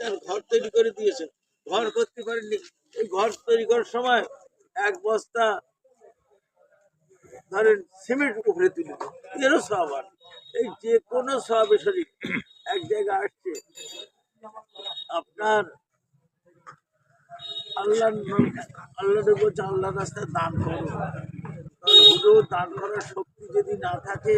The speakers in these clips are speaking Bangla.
বাচ্চার ঘর তৈরি করে দিয়েছেন। ঘর করতে পারেননি এই ঘর তৈরি করার সময় এক বস্তা ধরেন সিমেন্ট উপরে তুলে এরও সব আর এই যে কোনো সবে শরীর এক জায়গায় আসছে। আপনার আল্লাহ আল্লাহ আল্লাহ রাস্তায় দান করো। দান করার শক্তি যদি না থাকে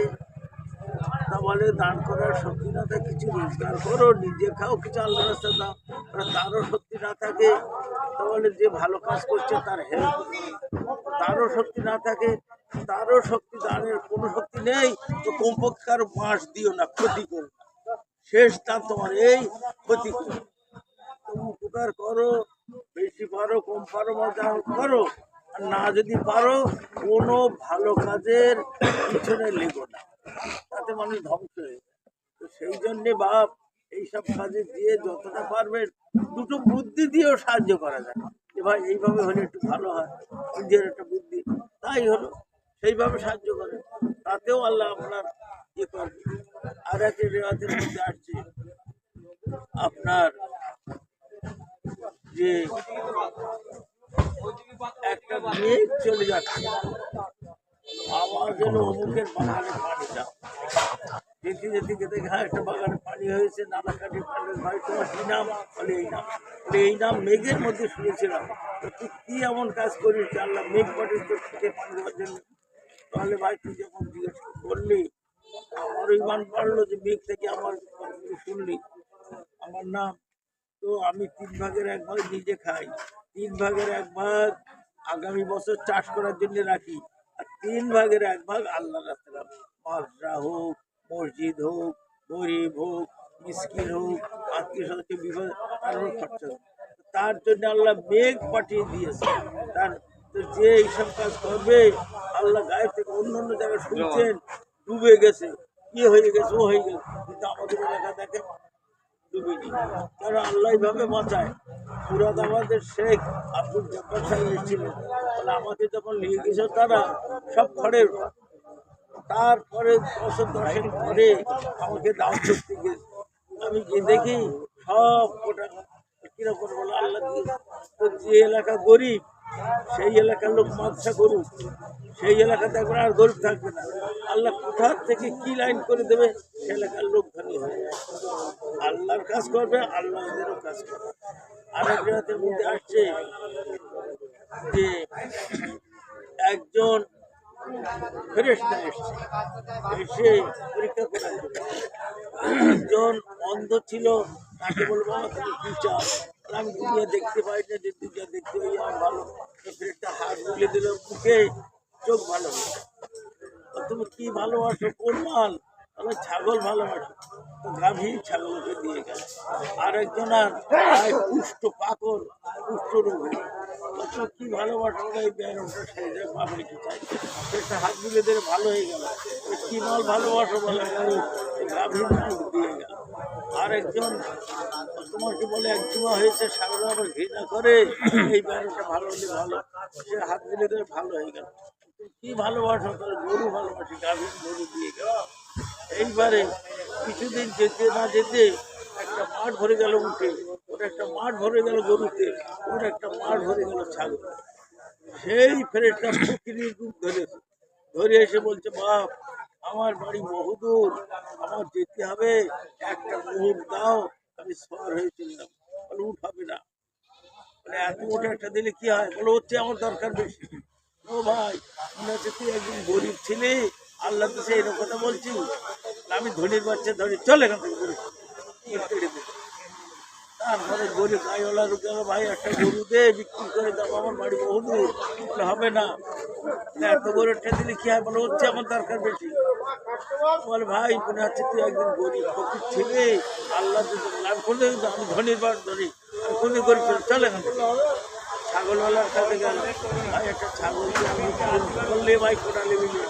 তাহলে দান করার শক্তি না থাকে, কিছু রোজগার করো, নিজে খাও, কিছু আল্লাহ রাস্তায় দাও, আর তারও শক্তি না থাকে, তাহলে যে ভালো কাজ করছে তার হেল্প তারও শক্তি না থাকে, তারও শক্তি, দানের কোনো শক্তি নেই, তো কমপক্ষে কারও মাস দিও না, ক্ষতি করো শেষ দাম তোমার এই ক্ষতি করো। তুমি উপকার করো, বেশি পারো, কম পারো, মজা করো, আর না যদি পারো, কোনো ভালো কাজের পিছনে লেগো না। তাতে মানুষ ধ্বংস হয়ে তো সেই জন্যে বাপ, এইসব কাজে দিয়ে যতটা পারবেন দুটো বুদ্ধি দিয়েও সাহায্য করা যায়। যে ভাই, এইভাবে হলে একটু ভালো হয়, নিজের একটা বুদ্ধি। তাই হলো, সেইভাবে সাহায্য করে। তাতেও আল্লাহ আপনার ইয়ে করবে। আর একটা রেওয়াজের মধ্যে আসছে, আপনার যে একটা মেয়ে চলে যাচ্ছে। অমুকের বাগানে পানি দাও। যেতে হ্যাঁ একটা বাগানে পানি হয়েছে নানা কাঠি পানি ভাই তোমার কি নাম? বলে এই নাম। বলে এই নাম মেঘের মধ্যে শুনেছিলাম। তুই কি এমন কাজ করিস মেঘ তোর পানি দেওয়ার জন্য? তাহলে ভাই তুই যখন জিজ্ঞেস করলি আমারও ইমান পারল যে মেঘ থেকে আমার শুনলি। আমার নাম তো আমি তিন ভাগের এক ভাগ নিজে খাই। তিন ভাগের এক ভাগ আগামী বছর চাষ করার জন্য রাখি। তিন ভাগের এক ভাগ আল্লাহ রাস্তা মাদ্রা হোক, মসজিদ হোক, গরিব হোক, মিসকিন হোক, আত্মীয় বিপদ, তার খরচা তার জন্য আল্লাহ মেঘ পাঠিয়ে দিয়েছে। তার যে এইসব কাজ করবে, আল্লাহ গায়ে থেকে অন্য অন্য জায়গায় শুনছেন, ডুবে গেছে। কি হয়ে গেছে, ও হয়ে গেছে। কিন্তু আমাদের এলাকা দেখে ডুবেনি। কারণ আল্লাহ এইভাবে বাঁচায়। মুরাদাবাদের শেখ আব্দুল জব্বার সাহেব এসেছিলেন। বলে আমাকে যখন নিয়ে গেছে তারা সব খড়ের ঘর। তারপরে বছর দশেক পরে আমাকে দাম করতে গেছে আমি গিয়ে দেখি সব গোটা কীরকম বলে আল্লাহ তো যে এলাকা গরিব, সেই এলাকার লোক মাদ্রাসা করুক সেই এলাকাতে একবার আর গরিব থাকবে না। আল্লাহ কোথার থেকে কি লাইন করে দেবে? সে এলাকার লোক ধনী যাবে। আল্লাহর কাজ করবে, আল্লাহ কাজ করবে। আর এক জায়গাতে মধ্যে আসছে যে একজন ফেরেস্তা এসছে। এসে পরীক্ষা করার একজন অন্ধ ছিল তাকে বলব "বাবা, তুমি কি চাও আমি দুনিয়া দেখতে পাই না যে দুনিয়া দেখতে পাই আমার ভালো। ফেরেস্তা হাত বুলে দিল মুখে চোখ ভালো তুমি কি ভালোবাসো? কোন মাল? আমি ছাগল ভালোবাসো তো গাভী ছাগলকে দিয়ে গেল। আর পুষ্ট পাকর পুষ্ট রোগ। তো কি ভালোবাসো এই কি চাই? সেটা হাত দিলে ভালো হয়ে গেল। কি মাল ভালোবাসো বলে গাভীর দিয়ে গেল। আর একজন তোমাকে বলে একজমা হয়েছে সাগর আবার ঘৃণা করে, এই ব্যারোটা ভালো হলে ভালো। সে হাত দিলে ভালো হয়ে গেল। কি ভালোবাসো তাহলে গরু ভালোবাসি, গাভীর গরু দিয়ে গেল? এইবারে কিছুদিন যেতে না যেতে একটা মাঠ ভরে গেল উঠে ওর একটা মাঠ ভরে গেল গরুতে ওর একটা মাঠ ভরে গেল ছাগল। সেই ফেরেটটা ফকিরির রূপ ধরেছে ধরে এসে বলছে, বাপ, আমার বাড়ি বহুদূর, আমার যেতে হবে, একটা মুহুর দাও, আমি সর হয়েছিলাম বলে উঠাবে না। বলে, এত মোটা একটা দিলে কি হয়? বলে হচ্ছে আমার দরকার বেশি। ও ভাই, মনে হচ্ছে তুই একদিন গরিব ছিলি আল্লাহ তো সেই কথা বলছি। আমি ধনির বাচ্চা ধরি, চলে দে তারপরে গরিব গাইওয়ালা গেল ভাই, একটা গরু দে, বিক্রি করে দাও, আমার বাড়ি বহুদূর। বলে হবে না। এত গরুটা দিলে কি হয় বলে? হচ্ছে আমার দরকার বেশি। বলে, ভাই, মনে হচ্ছে তুই একদিন গরিব ফকির ছিলি। আল্লাহ লাভ করলে আমি ধনির বার ধরি। আমি কোনদিন গরিব চলে থেকে। ছাগলওয়ালার কাছে গেল ভাই, একটা ছাগল আমি করলে ভাই, কোটালে মিলিয়ে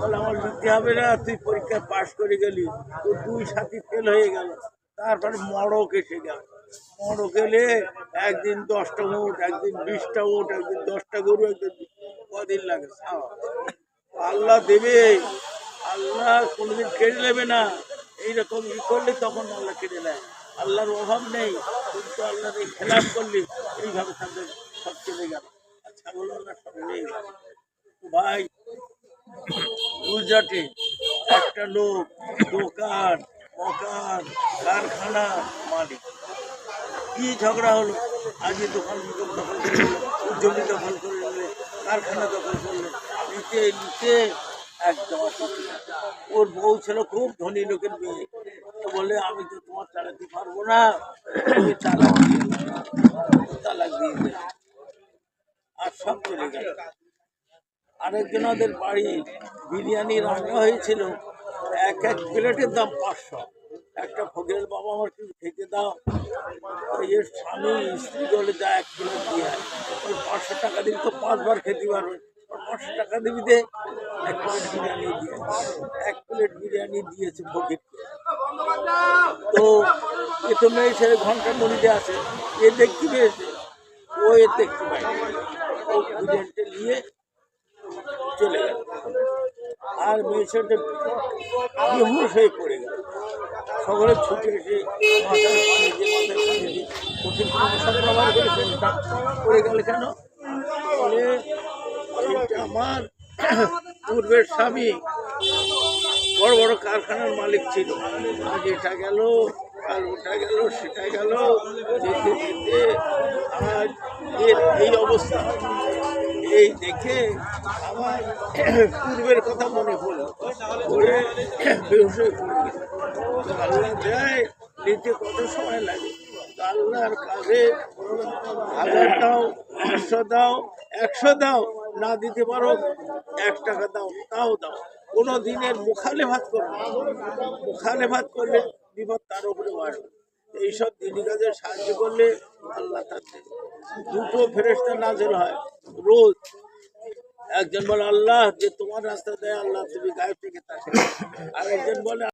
বলে আমার নিতে হবে না, তুই পরীক্ষা পাশ করে গেলি, তো দুই সাথী ফেল হয়ে গেল। তারপরে মড়ক এসে গেল। মড়ক এলে একদিন দশটা উঠ একদিন বিশটা উঠ একদিন দশটা গরু, একদিন কদিন লাগে? আল্লাহ দেবে। আল্লাহ কোনোদিন কেড়ে নেবে না। এইরকম ই করলে তখন আল্লাহ কেড়ে নেয়। আল্লাহর অভাব নেই, কিন্তু আল্লাহর এই খেলাপ করলে এইভাবে তাদের সব চলে গেল। আর ছাগল আল্লাহ সব নেই ভাই গুজরাটে একটা লোক, দোকান, মকান, কারখানা মালিক। কি ঝগড়া হলো? আজকে দোকান দখল করে জমি দখল করে নিলে, কারখানা দখল করলে নিচে নিচে একদম ওর বউ ছিল খুব ধনী লোকের মেয়ে। বলে, আমি তো তোমার চালাতে পারব না। তুমি দিয়ে তালাক দিয়ে দেয় আর সব চলে গেল। আরেকজন ওদের বাড়ি বিরিয়ানি রান্না হয়েছিল, এক এক প্লেটের দাম পাঁচশো। একটা ফকিরের বাবা আমার কিছু খেতে দাও এর স্বামী স্ত্রী বলে যা এক প্লেট দিয়ে। ওই পাঁচশো টাকা দিবি তো পাঁচবার খেতে পারবে। পাঁচশো টাকা দিবি দে, এক প্লেট বিরিয়ানি দিয়ে এক প্লেট বিরিয়ানি দিয়েছে ফকিরকে। তো এ তো মেয়ে ছেলে ঘণ্টা মরিতে আছে এ দেখতে পেয়েছে, ও এ দেখতে পায়নি ও নিয়ে চলে গেল। আর মেয়ে ছেলেটা বেহুশ হয়ে পড়ে গেল। সকলে ছুটে এসে পড়ে গেল কেন? বলে আমার পূর্বের স্বামী বড় বড় কারখানার মালিক ছিল। আজ এটা গেল কাল ওটা গেল, সেটা গেল, যেতে যেতে আজ এর এই অবস্থা। এই দেখে আমার পূর্বের কথা মনে পড়ল। পড়ে পড়ে আল্লাহ দেয়, নিতে কত সময় লাগে? আল্লাহর কাজে হাজার দাও, পাঁচশো দাও, একশো দাও, না দিতে পারো, এক টাকা দাও, তাও দাও। কোনো দিনের মুখালে ভাত করবে মুখালে ভাত করলে বিপদ তার উপরে বাড়বে এইসব দিনী কাজে সাহায্য করলে আল্লাহ তার। দুটো ফেরেস্তা নাজেল হয়। রোজ একজন বলে, আল্লাহ, যে তোমার রাস্তা দেয়, আল্লাহ তুমি গায়ে থেকে আর একজন বলে